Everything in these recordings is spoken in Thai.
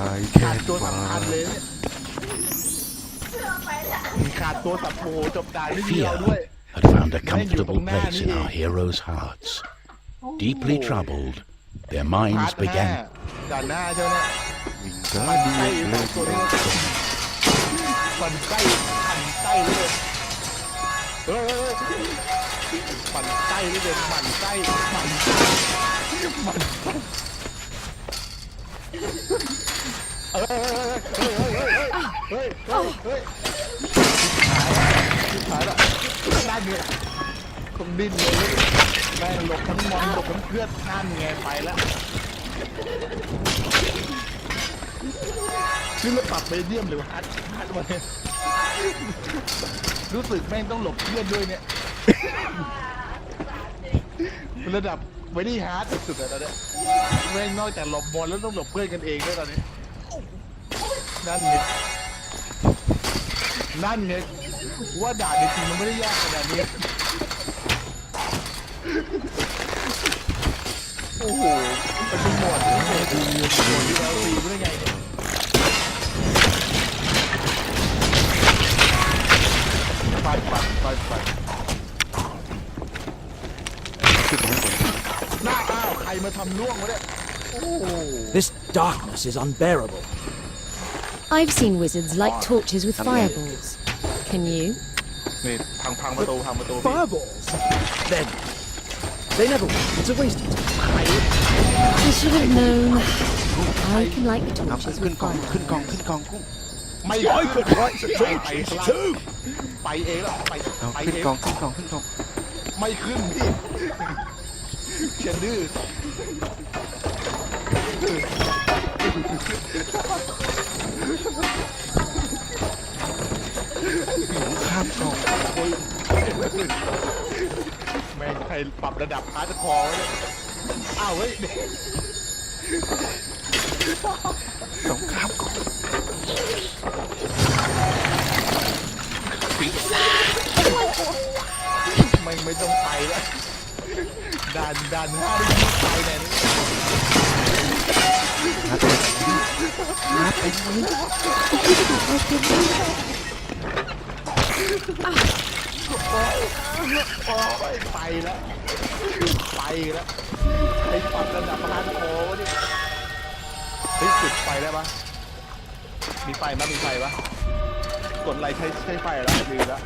I ขาด can't ตัวสำคัญ find เลยเนี่ยขาดตัวสับโอ้โหจบด่านไม่มีเราด้วย had found a comfortable place in our heroes' hearts. Deeply troubled, their พาร์ minds ทหน้า began ด่านหน้าใช่ไหมเนี่ยวิ่งมักานเดีไส้ยนเลตัวยนี้มันไส้มันไส้เลยเออมันไส้เลยมันไส้มันไส้มันไส้เออเฮ้ย เฮ้ยเฮ้ยเฮ้ยเฮ้ยหายละด้านเนี่ยคงดิ้นเลยแม่งหลบทั้งมอนหลบทั้งเพื่อนนั่นไงไปแล้วนี่เราปรับเมเดียมหรือฮาร์ดฮาร์ดมาเนี่ยรู้สึกแม่งต้องหลบเพื่อนด้วยเนี่ยระดับไว้ที่ฮาร์ดสุดๆอะตอนเนี้ยแม่งนอกจากหลบบอลแล้วต้องหลบเพื่อนกันเองด้วยตอนนี้ นั่นไงนั่นไงว่าด่านจริงๆมันไม่ได้ยากขนาดนี้ โอ้โหเป็นหมวดหมวดหมวดที่เราตีไม่ได้ไงเนี่ยไปไปไปไปหน้าอ้าวใครมาทำล่วงวะเนี่ยโอ้โห This darkness is unbearable. I've seen wizards light torches with fireballs. Can you? นี่พังพังประตูพังประตูพี่ Fireballs? Then. They never work. It's a waste of time. I should have known. I can light เอาขึ้น torches ขึ้น with กอง fire. ขึ้นกองขึ้นกองกุ้ง ไม่ I could light the ไป torches ข้างล่าง too. ไปเองแล้วไป เอา ไป ขึ้น เอง กองขึ้นกองขึ้นกอง ไม่ขึ้นพี่เขียนดื้อ ข้ามกองโอ้ยแม่งใครปรับระดับฮาร์ดคอร์เนี่ยอ้าวเฮ้ยสองข้ามกองไม่ไม่ต้องไปแล้วด่านด่านห้าไม่ไปไหนนี่นัดไปนัดไปนี่ โอ้ยไปแล้วไปแล้วไอ้ปรับระดับฮาร์ดคอร์วะเนี่ยเฮ้ยจุดไฟได้ปะมีไฟมั้ยมีไฟปะกดอะไรใช้ใช้ไฟแล้วลืมแล้ว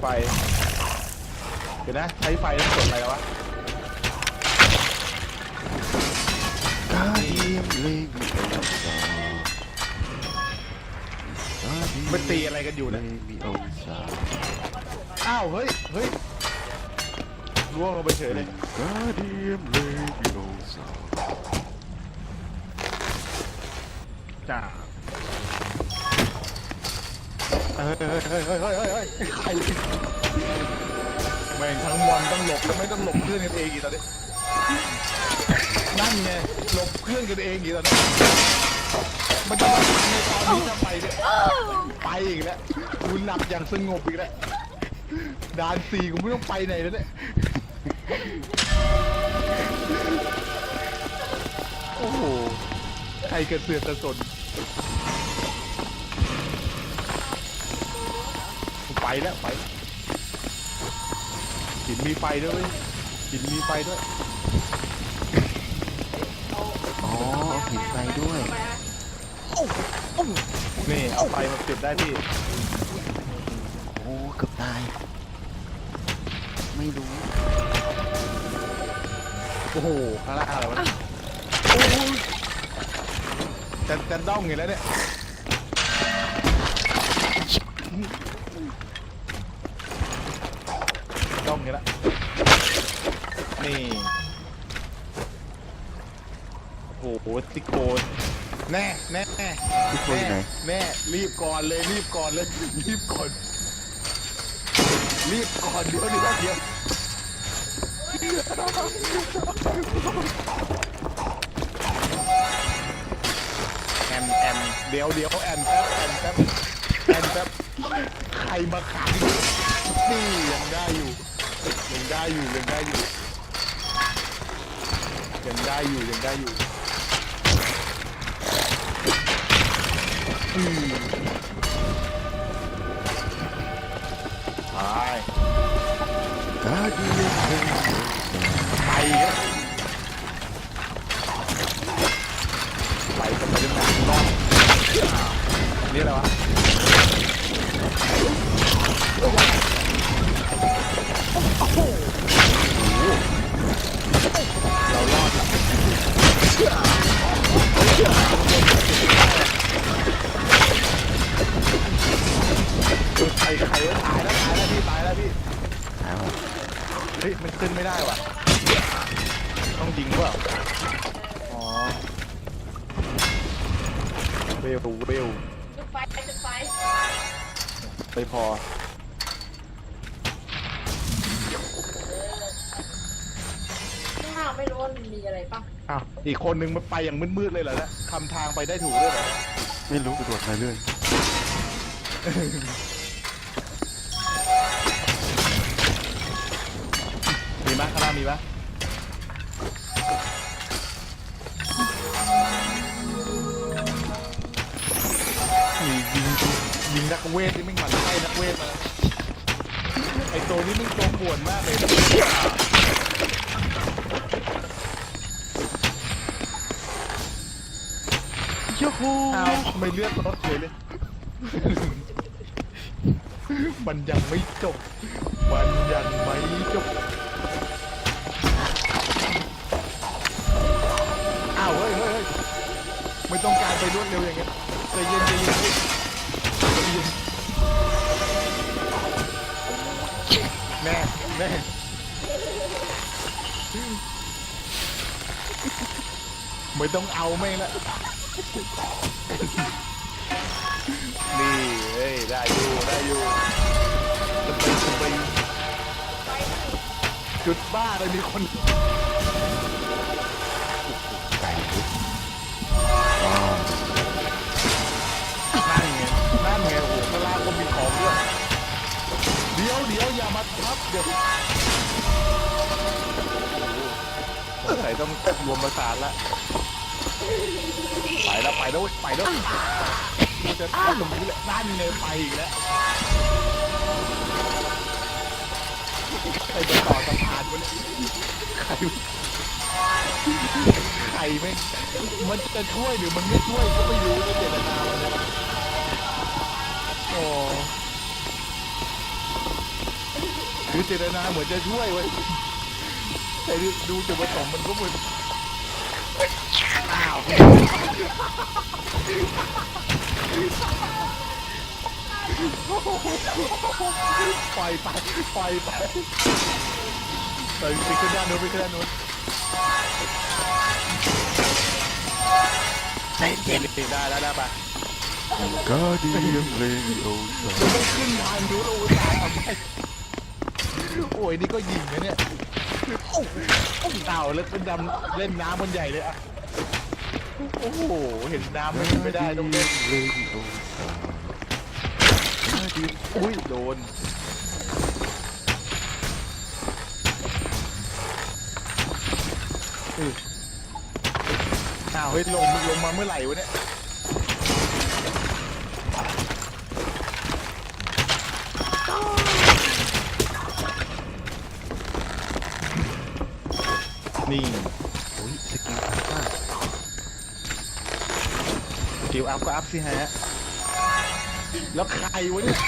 ไฟ เดี๋ยวนะ ใช้ไฟแล้วกดอะไรวะกาเดียมเลยมีโอซามันตีอะไรกันอยู่เนี่ยยมีโอซาอ้าว เฮ้ย เฮ้ยร่วงลงไปเฉยเลยกาเดียมเลยมีโอซาจ้า เฮ้ยเฮ้ยเฮ้ยเฮ้ยเฮ้ยเฮ้ยใครแม่งทั้งวันต้องหลบแล้วไม่ต้องหลบเพื่อนกันเองอีกตอนนี้นั่นไงหลบเพื่อนกันเองอีกตอนนี้มันจะมาทำในตอนนี้ทำไมเนี่ยไปอีกแล้วกูหลับอย่างสงบอีกแล้วด่านสี่กูไม่ต้องไปไหนแล้วเนี่ยโอ้โหใครกระเสือกกระสน ไปแล้วไปหินมีไฟด้วยเวยหินมีไฟด้วย อ๋อเอาหินไปด้วยนี่เอาไฟมาจุดได้พี่ โอ้เกือบตาย ไม่รู้โอ้โหข้างล่างอะไรวะเนี่ยโอ้ยจะจะด้องอยู่แล้วเนี่ย ซิโคนแน่แน่แน่ซิโคนอยู่ไหน แน่รีบก่อนเลยรีบก่อนเลย รีบก่อน รีบก่อนเดี๋ยวเดี๋ยวเดี๋ยวแอมแอมเดี๋ยวเดี๋ยวแอมแป๊บแอมแป๊บแอมแป๊บใครมาขังนี่ยังได้อยู่ยังได้ได้อยู่ยังได้อยู่ยังได้อยู่ยังได้อยู่ อืมไไปพอ ข้างหน้าไม่รู้ว่ามันมีอะไรป่ะอ้าวอีกคนนึงมันไปอย่างมืดๆเลยเหรอเนี่ยคำทางไปได้ถูกด้วยเหรอไม่รู้กระโดดไปเรื่อยมีไหมข้างล่างมีไหมมี นักเวทนี่ม่งหมันไส้นักเวทมาไอตัวนี้มันตัวป่วนมากเลยโย่ฮูอ้าวไม่เลือดลดเลยเลย มันยังไม่จบ มันยังไม่จบ อ้าวเฮ้ยเฮ้ยเฮ้ยไม่ต้องการไปรวดเร็วอย่างเงี้ยใจเย็นใจเย็น แม่แม่ไม่ต้องเอาแม่งละนี่เฮ้ยได้อยู่ได้อยู่จะไปจะไปจุดบ้าเลยมีคน เดี๋ยวเดี๋ยวอย่ามาทับเดี๋ยวสงสัยต้องรวมประสานละไปแล้วไปแล้วเว้ยไปแล้วกูจะทับตรงนี้แหละนั่นไงไปอีกแล้วใครจะต่อสะพานวะเนี่ยใครใครไม่งมันจะช่วยหรือมันไม่ช่วยก็ไม่รู้นะเจตนามันเนี่ย คือเจตนาเหมือนจะช่วยเว้ยแต่ดูจุดประสงค์มันก็เหมือนอ้าวปล่อยไปปล่อยไปไปไปขึ้นด้านโน้นไปขึ้นด้านโน้นได้เย็นได้แล้วได้ปะ Guardian Rainbow จะไม่ขึ้นทางนู้นโอ้ยตายทำไม โอ้ยนี่ก็ยิงนะเนี่ยโอ้โหเต่าแล้วก็นดำเล่นน้ำมันใหญ่เลยอะโอ้โหเห็นน้ำไม่ไม่ได้ต้องเล่น Rainbow Guardian อุ้ยโดนอืออ้าวเฮ้ยลงลงมาเมื่อไหร่วะเนี่ย นี่โอ้ยสกิลอัลฟาสกิลอัพก็อัพสิฮะ แล้วใครวะเนี่ย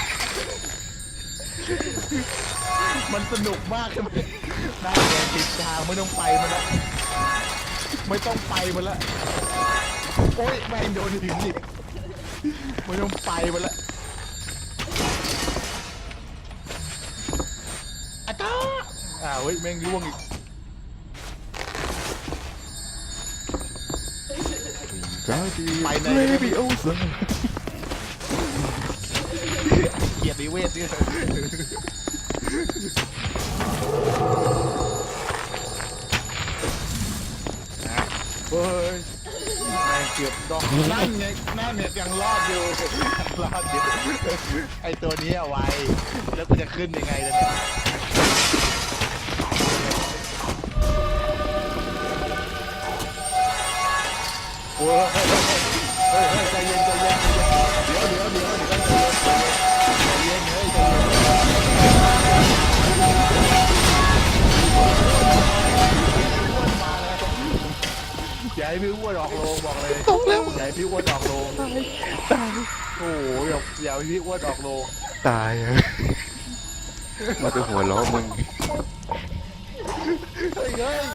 มันสนุกมากใช่ไหมน่าแกติดทางไม่ต้องไปมันละไม่ต้องไปมันละ โอ้ยแม่งโดนหินอีกไม่ต้องไปมันละอาตาอ้าวเฮ้ยแม่งร่วงอีก Guardian ไปไหน Leviosa เกียรติเวทเนี่ยนะเฮ้ยแม่งเกือบดอกนั่นไงนั่นเนี่ยยังรอดอยู่ยังรอดอยู่ไอตัวนี้เอาไว้ แล้วกูจะขึ้นยังไงล่ะเนี่ย เฮ้ยเฮ้ยใจเย็นใจเย็นเดี๋ยวเดี๋ยวเดี๋ยวเดี๋ยวใจเย็นใจเย็นเฮ้ยใจเย็นอย่าให้พี่อ้วนออกโรงบอกเลยตกแล้วอย่าให้พี่อ้วนออกโรงตายโอ้โหอย่าอย่าให้พี่อ้วนออกโรงตายเออมาตัวหัวล้อมึง เฮ้ยเฮ้ย